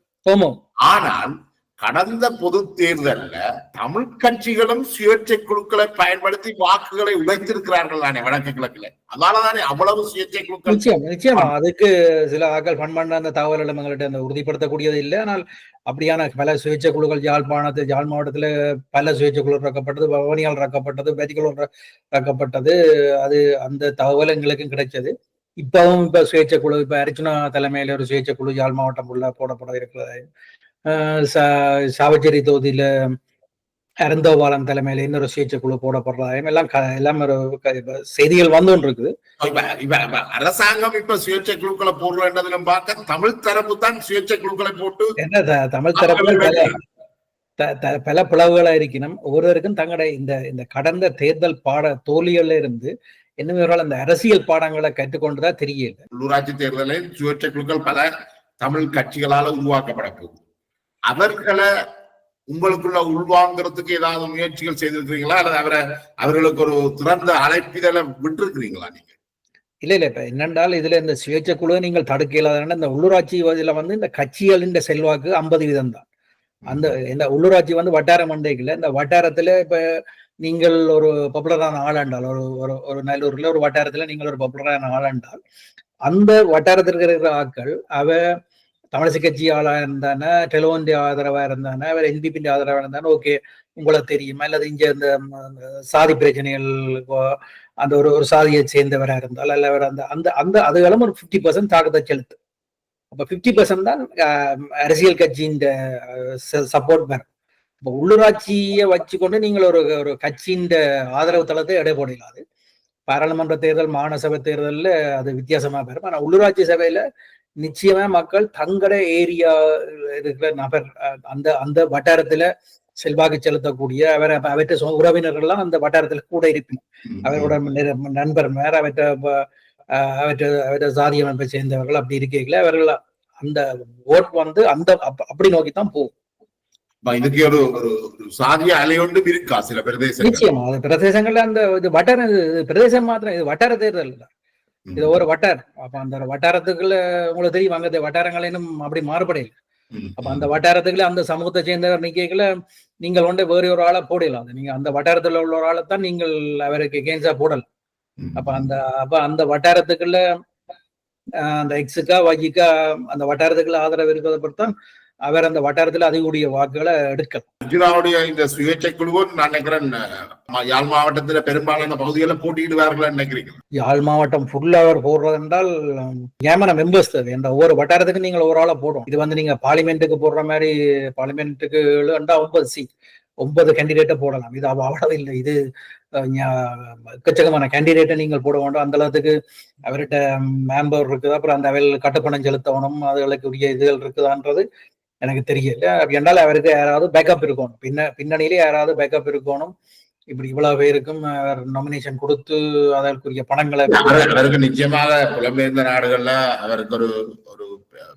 ஆனால் கடந்த பொது தேர்தல்ல தமிழ் கட்சிகளும் சுயேட்சை குழுக்களை பயன்படுத்தி வாக்குகளை உடைத்திருக்கிறார்கள் தானே வடக்கு கிழக்குல. அதனாலதானே அவ்வளவு சுயேட்சை குழுக்கள் நிச்சயம் நிச்சயமா. அதுக்கு சில ஆக்கள் ஃபன் பண்ண அந்த தகவல்கள் எங்கள்கிட்ட அந்த உறுதிப்படுத்தக்கூடியது இல்லை. ஆனால் அப்படியான பல சுயேட்சை குழுக்கள் யாழ்ப்பாணத்து யாழ் மாவட்டத்துல பல சுயேட்சை குழு இறக்கப்பட்டது பவனியால் இறக்கப்பட்டது பெரிகுளம் இறக்கப்பட்டது. அது அந்த தகவல் எங்களுக்கும் கிடைச்சது. இப்பவும் இப்ப சுயேட்சை குழு இப்ப அர்ச்சுனா தலைமையில ஒரு சுயேட்சை குழு யாழ் மாவட்டம் உள்ள போடப்பட இருக்கிறது. சாவச்சேரி தொகுதியில அருந்தோபாலன் தலைமையில இன்னொரு சுயேட்சை குழு போடப்படுறதாயும் எல்லாம் எல்லாம் செய்திகள் வந்து இருக்குது அரசாங்கம் இப்ப சுயேட்சை குழுக்களை போடுறதும் பார்க்க தமிழ் தரப்பு தான் சுயேட்சை குழுக்களை போட்டு என்ன தமிழ் தரப்புல பல பிளவுகளா இருக்கணும் ஒவ்வொருவருக்கும் தங்களுடைய இந்த இந்த கடந்த தேர்தல் பாட தோல்விகள்ல இருந்து இவர்கள் அந்த அரசியல் பாடங்களை கற்றுக்கொண்டுதான் தெரியல. உள்ளூராட்சி தேர்தலில் சுயேட்சை குழுக்கள் பல தமிழ் கட்சிகளால உருவாக்கப்பட போகுது. அவர்களை உங்களுக்குள்ள உள்வாங்கிறதுக்கு ஏதாவது முயற்சிகள் செய்திருக்கிறீங்களா? அல்லது அவரை அவர்களுக்கு ஒரு திறந்த அழைப்பிதழை விட்டுருக்கிறீங்களா நீங்க? இல்ல இல்ல. இப்ப என்னென்றால் இதுல இந்த சுயேட்சை குழு நீங்கள் தடுக்க இல்லாத இந்த உள்ளூராட்சி இதுல வந்து இந்த கட்சிகளின் செல்வாக்கு ஐம்பது வீதம் தான். அந்த இந்த உள்ளூராட்சி வந்து வட்டார மண்டைக்குல இந்த வட்டாரத்துல இப்ப நீங்கள் ஒரு பாப்புலரான ஆளாண்டால் ஒரு ஒரு ஒரு நல்லூர்ல ஒரு வட்டாரத்துல நீங்கள் ஒரு பாப்புலரான ஆளாண்டால் அந்த வட்டாரத்திற்கு இருக்கிற ஆட்கள் அவ தமிழிசை கட்சி ஆளா இருந்தானே டெலோண்டி ஆதரவா இருந்தானே வேற என்பிபி ஆதரவா இருந்தானே ஓகே உங்களுக்கு தெரியும்? அல்லது இங்க இந்த சாதி பிரச்சனைகள் அந்த ஒரு ஒரு சாதியை சேர்ந்தவரா இருந்தால் அல்ல வேற அந்த அந்த அந்த அதுகளும் ஒரு ஃபிஃப்டி பர்சன்ட் தாக்கத்தை செலுத்து அப்ப ஃபிஃப்டி பர்சன்ட் தான் அரசியல் கட்சியின் சப்போர்ட் வரும். இப்போ உள்ளூராட்சியை வச்சுக்கொண்டு நீங்கள் ஒரு ஒரு கட்சியின் ஆதரவு தளத்தை எடை போடலாது. பாராளுமன்ற தேர்தல் மாகாண சபை தேர்தலில் அது வித்தியாசமா பெறும் ஆனா உள்ளூராட்சி சபையில நிச்சயமா மக்கள் தங்கட ஏரியா இருக்கிற நபர் அந்த அந்த வட்டாரத்துல செல்வாக்கு செலுத்தக்கூடிய அவர் அவற்றை உறவினர்கள்லாம் அந்த வட்டாரத்துல கூட இருப்பினும் அவரோட நண்பர் வேற அவற்ற அவற்ற அவற்ற சாதி அமைப்பை சேர்ந்தவர்கள் அப்படி இருக்கைகள அவர்கள் அந்த ஓட் வந்து அந்த அப்- அப்படி நோக்கித்தான் போகும். இப்ப இதுக்கு ஒரு ஒரு சாதிய அலையொன்றும் இருக்கா சில பிரதேசங்கள் நிச்சயமா பிரதேசங்கள்ல அந்த இது இது பிரதேசம் மாத்திரம் இது வட்டார தேர்தல் ம். இது ஒரு வட்டாரம். அப்ப அந்த வட்டாரத்துக்குள்ள உங்களுக்கு தெரியும் அங்க வட்டாரங்கள் இன்னும் அப்படி மாறுபடையில ம். அப்ப அந்த வட்டாரத்துக்குள்ள அந்த சமூகத்தை சேர்ந்தவர் நிக்கைகளை நீங்கள் ஒன்றே வேறு ஒரு ஆளை போடலாம். அது நீங்க அந்த வட்டாரத்துல உள்ள ஒரு ஆளை தான் நீங்கள் அவருக்கு கேன்சா போடலாம். அப்ப அந்த அப்ப அந்த வட்டாரத்துக்குள்ள அந்த எக்ஸுக்கா வஜிக்கா அந்த வட்டாரத்துக்குள்ள ஆதரவு இருக்கிறத பொறுத்தான் அவர் அந்த வட்டாரத்துல அதிகூடிய வாக்குகளை எடுக்கலாம் அர்ஜுனாவுடைய இந்த சுயேட்சை குழுவும் நான் நினைக்கிறேன் யாழ் மாவட்டத்துல பெரும்பாலான பகுதிகளில் போட்டியிடுவார்கள் நினைக்கிறீங்க? யாழ் மாவட்டம் ஃபுல்லா அவர் போடுறது என்றால் ஏமன மெம்பர்ஸ் தேவை அந்த ஒவ்வொரு வட்டாரத்துக்கு நீங்கள் ஒரு ஆளா போடும் இது வந்து நீங்க பார்லிமெண்ட்டுக்கு போடுற மாதிரி பார்லிமெண்ட்டுக்கு ஏழுண்டா ஒன்பது சீட் ஒன்பது கேண்டிடேட்டை போடலாம். இது அவ- அவ்வளவு இல்லை. இது எக்கச்சக்கமான கேண்டிடேட்டை நீங்கள் போட வேண்டும். அந்த அளவுக்கு அவர்கிட்ட மேம்பர் இருக்குது. அப்புறம் அந்த அவையில் கட்டுப்பணம் செலுத்தணும். அதுகளுக்கு உரிய இதுகள் இருக்குதான்றது எனக்கு தெரியல. என்றால் அவருக்கு யாராவது பேக்கப் இருக்கணும். பின்ன பின்னணியிலே யாராவது பேக்கப் இருக்கணும். இப்படி இவ்வளவு பேருக்கும் நாமினேஷன் கொடுத்து அதற்குரிய பணங்களை அவர்- அவருக்கு நிச்சயமாக புலம்பெயர்ந்த நாடுகள்ல அவருக்கு ஒரு ஒரு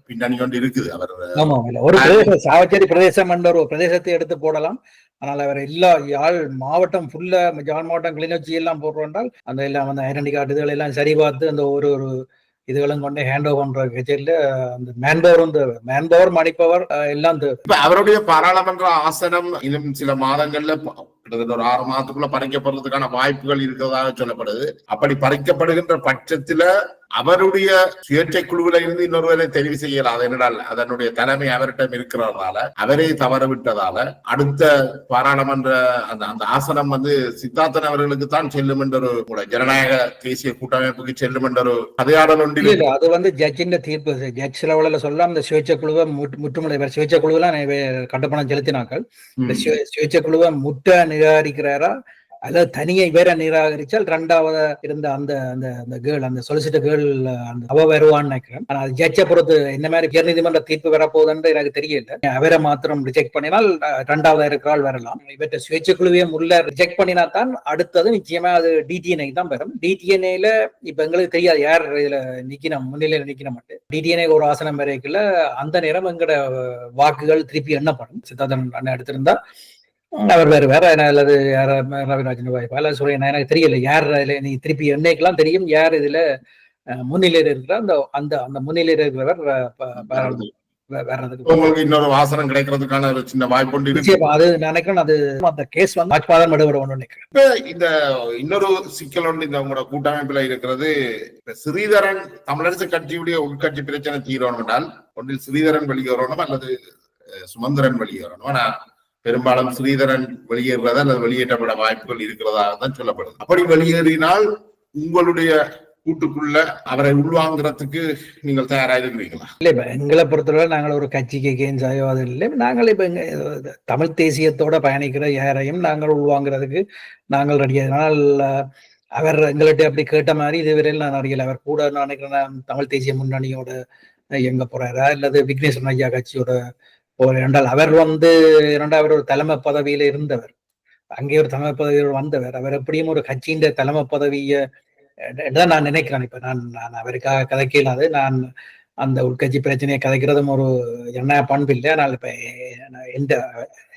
பின்னணி கொண்டு இருக்குது. அவர் ஆமா இல்ல ஒரு பிரதேச சாவச்சேரி பிரதேசம் என்ற ஒரு பிரதேசத்தை எடுத்து போடலாம். ஆனால் அவர் எல்லா யாழ் மாவட்டம் ஃபுல்லா யாழ் மாவட்டம் கிளிநொச்சி எல்லாம் போடுறோம் என்றால் அந்த எல்லாம் அந்த ஐடென்டி கார்டு இதுகள் எல்லாம் சரி பார்த்து அந்த ஒரு ஒரு இதுகளும் கொண்டு ஹேண்ட் ஓவர் பண்ற கட்சியில அந்த மேன் பவரும் தேவை. மேன் பவர் மணி பவர் எல்லாம் அவருடைய பாராளுமன்ற ஆசனம் இன்னும் சில மாதங்கள்ல கிட்டத்தட்ட ஒரு ஆறு மாதத்துக்குள்ள பறிக்கப்படுறதுக்கான வாய்ப்புகள் இருக்கிறதாக சொல்லப்படுது. அப்படி பறிக்கப்படுகின்ற பட்சத்துல அவருடைய சுயேட்சை குழுவில இருந்து இன்னொருவரை தெரிவு செய்யலாம். என்னடால் அதனுடைய தலைமை அவரிடம் இருக்கிறதால அவரே தவற விட்டதால அடுத்த பாராளுமன்ற அந்த அந்த ஆசனம் வந்து சித்தார்த்தன் அவர்களுக்கு தான் செல்லும் என்ற ஒரு கூட ஜனநாயக தேசிய கூட்டமைப்புக்கு செல்லும் என்ற ஒரு கதையாடல் இல்ல அது வந்து ஜட்ஜின் தீர்ப்பு. ஜட்ஜ் லெவலில் சொல்லலாம் இந்த சுயேட்சை குழுவை முற்று- முற்றுமுறை சுயேட்சை குழுவெல்லாம் கட்டப்பணம் செலுத்தினாக்கள் இந்த சுயேட்சை குழுவை முற்ற நிராகரிக்கிறாரா? அதாவது தனியை வேற நிராகரிச்சால் ரெண்டாவது இருந்த அந்த அந்த அந்த கேர்ள் அந்த சொலிசிட்டர் கேர்ள் அந்த அவ வருவான்னு நினைக்கிறேன். ஆனா அது ஜட்ஜை பொறுத்து இந்த மாதிரி உயர் நீதிமன்ற தீர்ப்பு வரப்போகுதுன்னு எனக்கு தெரியல. அவரை மாத்திரம் ரிஜெக்ட் பண்ணினால் ரெண்டாவது இருக்கிறாள் வரலாம். இவற்றை சுயேட்சை குழுவையும் உள்ள ரிஜெக்ட் பண்ணினா தான் அடுத்தது நிச்சயமா அது டிடிஎன்ஐ தான் வரும். டிடிஎன்ஏல இப்ப எங்களுக்கு தெரியாது யார் இதுல நிக்கணும் முன்னிலையில நிக்கணும் டிடிஎன்ஏ ஒரு ஆசனம் வரைக்குள்ள அந்த நேரம் எங்கட வாக்குகள் திருப்பி எண்ணப்படும். சித்தார்த்தன் அண்ணன் எடுத்திருந்தா. அவர் வேறு வேற அல்லது யார ரவிராஜன் வாய்ப்பா அல்ல சூரியன் எனக்கு தெரியல யார் அதுல நீ திருப்பி என்னைக்கெல்லாம் தெரியும் யார் இதுல முன்னிலையில இருக்கிற அந்த அந்த அந்த முன்னிலையில இருக்கிறவர் உங்களுக்கு இன்னொரு வாசனம் கிடைக்கிறதுக்கான ஒரு சின்ன வாய்ப்பு அது நான் நினைக்கிறேன் அது அந்த கேஸ் வந்து நினைக்கிறேன். இப்ப இந்த இன்னொரு சிக்கல் ஒன்று இந்த உங்களோட கூட்டமைப்புல இருக்கிறது. இப்ப ஸ்ரீதரன் தமிழரசு கட்சியுடைய உள்கட்சி பிரச்சனை தீரணும் என்றால் ஒன்றில் ஸ்ரீதரன் வெளியே வரணும் அல்லது சுமந்திரன் வெளியே வரணும் ஆனா பெரும்பாலும் ஸ்ரீதரன் வெளியேறுறதா அல்லது வெளியேற்றப்பட வாய்ப்புகள் இருக்கிறதாக தான் சொல்லப்படுது. அப்படி வெளியேறினால் உங்களுடைய கூட்டுக்குள்ள அவரை உள்வாங்குறதுக்கு நீங்கள் தயாரா இருக்கிறீங்களா இல்ல இப்ப எங்களை பொறுத்தவரை நாங்கள் ஒரு கட்சிக்கு கேன்ஸ் ஆயோ அது இல்லை நாங்கள் இப்ப எங்க இது தமிழ் தேசியத்தோட பயணிக்கிற யாரையும் நாங்கள் உள்வாங்கிறதுக்கு நாங்கள் ரெடி அதனால் அஹ், அவர் எங்கள்கிட்ட அப்படி கேட்ட மாதிரி இதுவரையில் நான் அறியல. அவர் கூட நான் நினைக்கிறேன் நான் தமிழ் தேசிய முன்னணியோட எங்க போறாரா? அல்லது விக்னேஸ்வரன் ஐயா கட்சியோட என்றால் அவர் வந்து இரண்டாவது அவர் ஒரு தலைமை பதவியில இருந்தவர். அங்கே ஒரு தலைமை பதவியில் வந்தவர். அவர் எப்படியும் ஒரு கட்சியின் தலைமை பதவியை தான் நான் நினைக்கிறேன். இப்ப நான் நான் அவருக்காக கதைக்க இல்லாது நான் அந்த உட்கட்சி பிரச்சனையை கதைக்கிறதும் ஒரு என்ன பண்பு இல்லை. ஆனால் இப்ப எந்த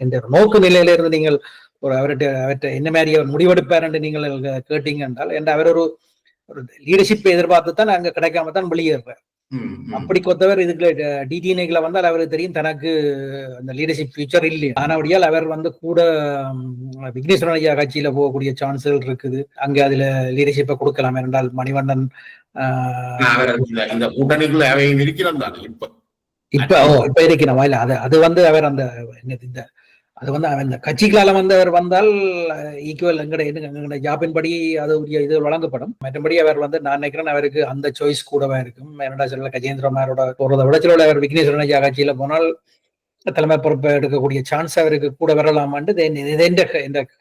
எந்த ஒரு நோக்கு நிலையில இருந்து நீங்கள் ஒரு அவர்கிட்ட அவர்கிட்ட என்ன மாதிரி அவர் முடிவெடுப்பார் என்று நீங்கள் கேட்டீங்க என்றால் என்ற அவர் ஒரு ஒரு லீடர்ஷிப்பை எதிர்பார்த்து தான் அங்கே கிடைக்காம தான் வெளியேறார் அப்படி கொத்தவர் இதுக்குள்ள டிடிஎன்ஏக்களை வந்தால் அவருக்கு தெரியும் தனக்கு அந்த லீடர்ஷிப் ஃபியூச்சர் இல்லை. ஆனபடியால் அவர் வந்து கூட விக்னேஸ்வரன் ஐயா கட்சியில போகக்கூடிய சான்ஸ்கள் இருக்குது. அங்க அதுல லீடர்ஷிப்பை கொடுக்கலாம். என்றால் மணிவண்ணன் இந்த- கூட்டணிக்குள்ள தானே இப்ப. இப்ப ஓ இப்ப இருக்கிறவா இல்ல அது அது வந்து அவர் அந்த இந்த அது வந்து அந்த இந்த கட்சிகளால வந்து அவர் வந்தால் ஈக்குவல் எங்கட எங்கட ஜாப்பின் படி அது உரிய இது வழங்கப்படும். மற்றபடி அவர் வந்து நான் நினைக்கிறேன் அவருக்கு அந்த சாய்ஸ் கூடவா இருக்கும். என்னடா சொல்ல கஜேந்திரமாரோட போறதை விட சொல்ல அவர் விக்னேஸ்வரன் ஐயா கட்சியில போனால் தலைமை பொறுப்பை எடுக்கக்கூடிய சான்ஸ் அவருக்கு கூட இது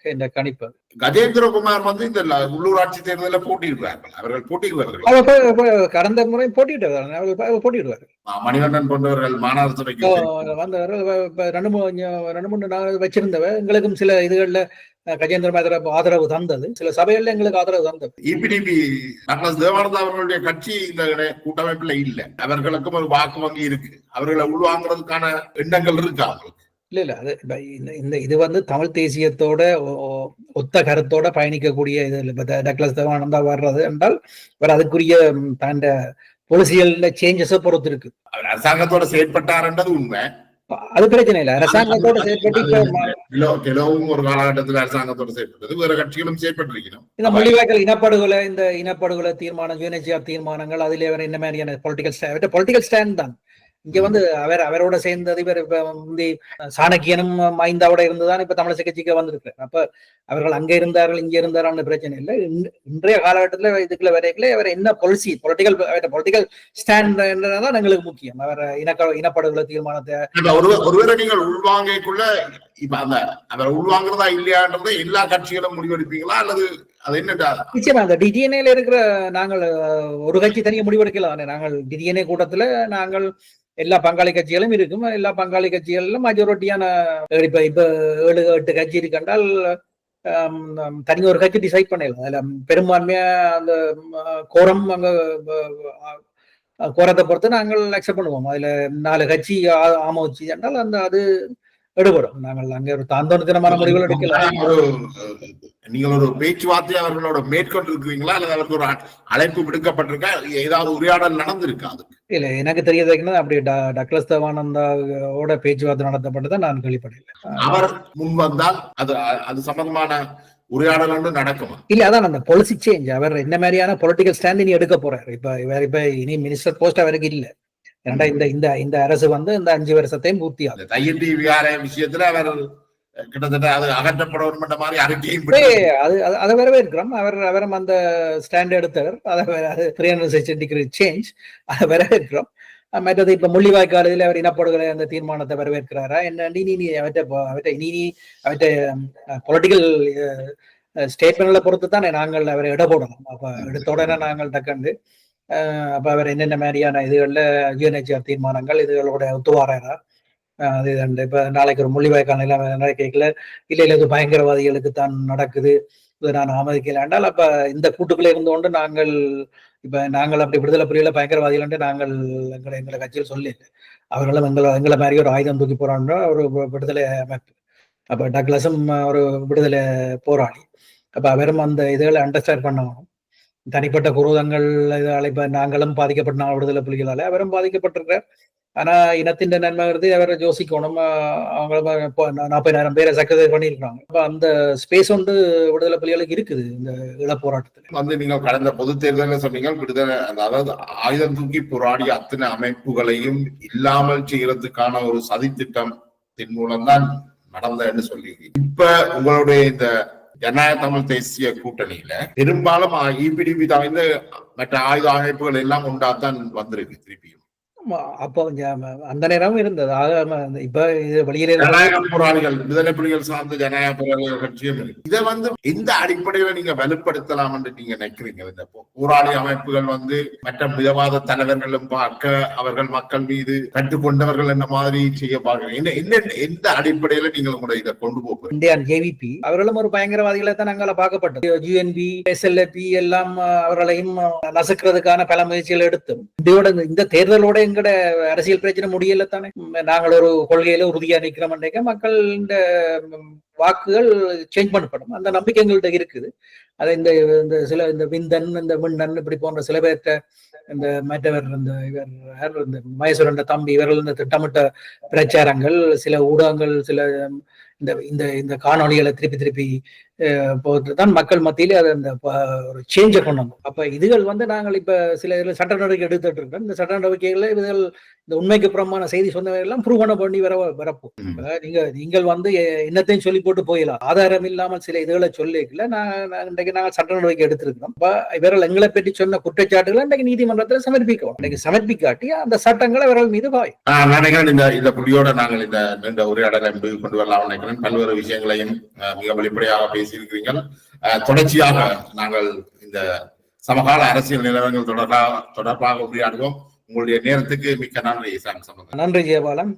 இந்த கணிப்பு. கஜேந்திரகுமார் வந்து இந்த உள்ளூராட்சி தேர்தலில் போட்டியிடுறார்கள் அவர்கள் போட்டியிடுவார்கள் கடந்த முறை போட்டியிட்டார் அவர் இப்ப- அவர் போட்டியிடுவார். மணிவண்ணன் போன்றவர்கள் மாநகர சபைக்கு இப்போ வந்தவர் இப்ப- இப்ப ரெண்டு மூணு ரெண்டு மூணு நாள் வச்சிருந்தவ எங்களுக்கும் சில இதுகள்ல அஹ், கஜேந்திர மேதர ஆதரவு தந்தது. சில சபைகள்ல எங்களுக்கு ஆதரவு தந்தது. இபிடிபி டாக்டர் தேவானந்தா அவர்களுடைய கட்சி இந்த கூட்டமைப்புல இல்ல. அவர்களுக்கும் ஒரு வாக்கு வங்கி இருக்கு. அவர்களை உள்வாங்குறதுக்கான எண்ணங்கள் இருக்கு அவங்களுக்கு? இல்ல இல்ல. அது இந்த- இது வந்து தமிழ் தேசியத்தோட ஒத்த கருத்தோட பயணிக்கக்கூடிய இது இல்ல. டக்ளஸ் தேவானந்தா வர்றது என்றால் வேற அதுக்குரிய தண்ட பொலிசியல்ல சேஞ்சஸ பொறுத்து இருக்கு அவர் அரசாங்கத்தோட செயற்பட்டார்ன்றது உண்மை. அது பிரச்சனை இல்ல. அரசாங்கத்தோட கிலோ- கிலோவும் ஒரு காலகட்டத்தில் அரசாங்கத்தோட செயற்பட்டது வேற கட்சிகளும் செயற்பட்டிருக்கணும் இந்த மொழிவாய்கள் இனப்படுகொலை இந்த இனப்படுகொலை தீர்மானம் யூஎன்ஹெச்ஆர் தீர்மானங்கள் அதுல என்ன மாதிரியான பொலிட்டிக்கல் பொலிட்டிக்கல் ஸ்டாண்ட் தான். இங்க வந்து அவர் அவரோட சேர்ந்தது இவர் இப்ப முந்தி சாணக்கியனும் மைந்தாவோட இருந்துதான் இப்ப தமிழக கட்சிக்கு வந்திருக்கு. அப்ப அவர்கள் அங்க இருந்தார்கள் இங்க இருந்தார்கள் பிரச்சனை இல்லை. இன்- இன்றைய காலகட்டத்துல இதுக்குள்ள வரைக்குள்ள அவர் என்ன பொலிசி பொலிட்டிக்கல் பொலிட்டிக்கல் ஸ்டாண்ட் என்றதான் எங்களுக்கு முக்கியம். அவர் இனக்க இனப்படுகொலை தீர்மானத்தை ஒருவேளை நீங்கள் உள்வாங்கிக்குள்ள இப்ப அந்த அதை உள்வாங்குறதா இல்லையான்றதை எல்லா கட்சிகளும் முடிவெடுப்பீங்களா? அல்லது அது என்னடா நிச்சயமா அந்த டிடிஎன்ஏல இருக்கிற நாங்கள் ஒரு கட்சி தனியாக முடிவெடுக்கலாம். தானே. நாங்கள் டிடிஎன்ஏ கூட்டத்துல நாங்கள் எல்லா பங்காளி கட்சிகளும் இருக்கும். எல்லா பங்காளி கட்சிகளிலும் மெஜாரிட்டியான இப்ப இப்ப ஏழு எட்டு கட்சி இருக்கின்றால் தனி ஒரு கட்சி டிசைட் பண்ணிடலாம். அதுல பெரும்பான்மையா அந்த கோரம் அங்க கோரத்தை பொறுத்து நாங்கள் அக்செப்ட் பண்ணுவோம். அதுல நாலு கட்சி ஆமோச்சு என்றால் அந்த அது எடுபடும். நாங்கள் அங்க ஒரு தாந்தோனத்தனமான முடிவுகள் எடுக்கலாம். நீங்கள் ஒரு பேச்சுவார்த்தை அவர்களோட மேற்கொண்டு இருக்கிறீங்களா? அல்லது அவருக்கு ஒரு அழைப்பு விடுக்கப்பட்டிருக்கா? ஏதாவது உரையாடல் நடந்திருக்கா அது இல்ல எனக்கு தெரிய வைக்கணும் அப்படி டக்ளஸ் தேவானந்தாவோட பேச்சுவார்த்தை நடத்தப்பட்டதை நான் கேள்விப்படல அவர் முன் வந்தால் அது அது சம்பந்தமான உரையாடல் நடக்குமா? இல்ல அதான் அந்த பாலிசி சேஞ்ச் அவர் என்ன மாதிரியான பொலிட்டிக்கல் ஸ்டாண்ட் இனி எடுக்க போறாரு? இப்ப இவர் இப்ப இனி மினிஸ்டர் போஸ்ட் அவருக்கு இல்ல ஏன்டா இந்த இந்த இந்த அரசு வந்து இந்த அஞ்சு வருஷத்தையும் பூர்த்தி ஆகும் தையண்டி விகார விஷயத்துல அவர் கிட்டத்தட்ட அது அகற்றப்பட மாதிரி அறிக்கையும் அது அது- வரவேற்கிறோம். அவர் அவரும் அந்த ஸ்டாண்ட் எடுத்தவர். அதை வேற- அது three hundred sixty degree change அதை வரவேற்கிறோம். மற்றது இப்ப முள்ளிவாய்க்காலில் அவர் இனப்படுகொலை அந்த தீர்மானத்தை வரவேற்கிறாரா? என்ன நீ நீ அவற்றை அவற்றை நீ நீ அவற்றை பொலிட்டிக்கல் ஸ்டேட்மெண்ட்ல பொறுத்து தானே நாங்கள் அவரை இட போடணும். அப்ப எடுத்த உடனே நாங்கள் டக்கண்டு அப்ப அவர் என்னென்ன மாதிரியான இதுகளில் யூஎன்ஹெச்ஆர் தீர்மானங்கள் இதுகளோட ஒத்துவாராரா? அஹ் அது அந்த இப்ப நாளைக்கு ஒரு முள்ளிவாய்க்கான எல்லாம் கேட்கல இல்லை இல்லை இது பயங்கரவாதிகளுக்கு தான் நடக்குது. இதை நான் ஆமதிக்கல. என்றால் அப்ப இந்த கூட்டுக்குள்ளே இருந்து கொண்டு நாங்கள் இப்ப நாங்கள் அப்படி விடுதலை புரியல பயங்கரவாதிகள் நாங்கள் எங்களை எங்களை கட்சியில் சொல்லி அவர்களும் எங்களை எங்களை மாதிரி ஒரு ஆயுதம் தூக்கி போறான்ற ஒரு விடுதலை அமைப்பு. அப்ப டக்லஸும் ஒரு விடுதலை போராளி. அப்ப அவரும் அந்த இதுகளை அண்டர்ஸ்டாண்ட் பண்ணணும். தனிப்பட்ட குரோதங்கள் இதால இப்ப நாங்களும் பாதிக்கப்பட்ட நாங்கள் விடுதலை புலிகளால அவரும் பாதிக்கப்பட்டிருக்கிறார். ஆனா இனத்தின் நன்மை கருதி அவரை ஜோசிக்கணும் அவங்களும் நாற்பதாயிரம் பேரை சக்கரை பண்ணியிருக்காங்க அப்ப அந்த ஸ்பேஸ் ஒன்று விடுதலை புலிகளுக்கு இருக்குது இந்த இளப்போராட்டத்துல வந்து நீங்கள் கடந்த பொது தேர்தலில் சொன்னீங்க விடுதலை அதாவது ஆயுதம் தூக்கி போராடிய அத்தனை அமைப்புகளையும் இல்லாமல் செய்யறதுக்கான ஒரு சதித்திட்டம் சதித்திட்டத்தின் மூலம்தான் என்று சொல்லி இப்ப உங்களுடைய இந்த ஜனநாயக தமிழ் தேசிய கூட்டணியில பெரும்பாலும் இபிடிபி தவிர்த்து மற்ற ஆயுத அமைப்புகள் எல்லாம் உண்டாதான் வந்திருக்கு திருப்பியும். அப்போ அந்த நேரம் இருந்தது. இப்ப வெளியிலே ஜனநாயக போராளிகள் விடுதலை புலிகள் சார்ந்த ஜனநாயக போராளிகள் கட்சியும் இதை வந்து எந்த அடிப்படையில நீங்க வலுப்படுத்தலாம் என்று நீங்க நினைக்கிறீங்க இந்த போராளி அமைப்புகள் வந்து மற்ற மிதவாத தலைவர்களும் பார்க்க அவர்கள் மக்கள் மீது கட்டுக்கொண்டவர்கள் என்ன மாதிரி செய்ய பார்க்கிறீங்க? என்ன எந்த அடிப்படையில நீங்கள் உங்களை இதை கொண்டு போகிறீங்க இந்தியன் ஜேவிபி அவர்களும் ஒரு பயங்கரவாதிகளை தான் நாங்கள் பார்க்கப்பட்டது. யூஎன்பி எஸ்எல்ஏபி எல்லாம் அவர்களையும் நசுக்கிறதுக்கான பல முயற்சிகள் எடுத்தோம். இதோட இந்த- இந்த தேர்தலோட எங்கட அரசியல் பிரச்சனை முடியல தானே? நாங்கள் ஒரு கொள்கையில உறுதியா நிக்கிறோம் மக்கள் இந்த வாக்குகள் சேஞ்ச் பண்ணப்படும். அந்த நம்பிக்கை எங்கள்கிட்ட இருக்குது. அது இந்த இந்த சில இந்த விந்தன் இந்த விண்ணன் இப்படி போன்ற சில பேர்கிட்ட இந்த மற்றவர் இந்த இவர் இந்த மகேஸ்வரன் தம்பி இவர்கள் இந்த திட்டமிட்ட பிரச்சாரங்கள் சில ஊடகங்கள் சில இந்த இந்த இந்த காணொளிகளை திருப்பி திருப்பி போட்டு தான் மக்கள் மத்தியிலே அது அந்த ஒரு சேஞ்சை கொண்டு வந்தோம் அப்ப இதுகள் வந்து நாங்கள் இப்ப சில இதுல சட்ட நடவடிக்கை எடுத்துட்டு இருக்கோம் இந்த சட்ட நடவடிக்கைகள்ல இதுகள் இந்த உண்மைக்கு புறமான செய்தி சொன்னவை எல்லாம் ப்ரூவ் பண்ண வர வரப்போம் ம். இப்ப நீங்க நீங்கள் வந்து என்னத்தையும் சொல்லி போட்டு போயிடலாம். ஆதாரம் இல்லாமல் சில இதுகளை சொல்லிக்கல நான் இன்றைக்கு நாங்கள் சட்ட நடவடிக்கை எடுத்திருக்கிறோம். அப்ப இவர்கள் எங்களை பற்றி சொன்ன குற்றச்சாட்டுகளை இன்றைக்கு நீதிமன்றத்தில் சமர்ப்பிக்கணும். இன்றைக்கு சமர்ப்பிக்காட்டி அந்த சட்டங்கள் அவர்கள் மீது நான் நினைக்கிறேன் இந்த இந்த புள்ளியோட நாங்கள் இந்த இந்த உரையாடலை முடிவு கொண்டு வரலாம். நினைக்கிறேன் பல்வேறு விஷயங்களையும் அஹ், மிக வெளிப்படையாக பேசியிருக்கிறீர்கள். அஹ், தொடர்ச்சியாக நாங்கள் இந்த சமகால அரசியல் நிலவரங்கள் தொடர்பாக தொடர்பாக உரையாடுவோம். உங்களுடைய நேரத்துக்கு மிக்க நன்றி சாம் நன்றி ஜெயபாலன்.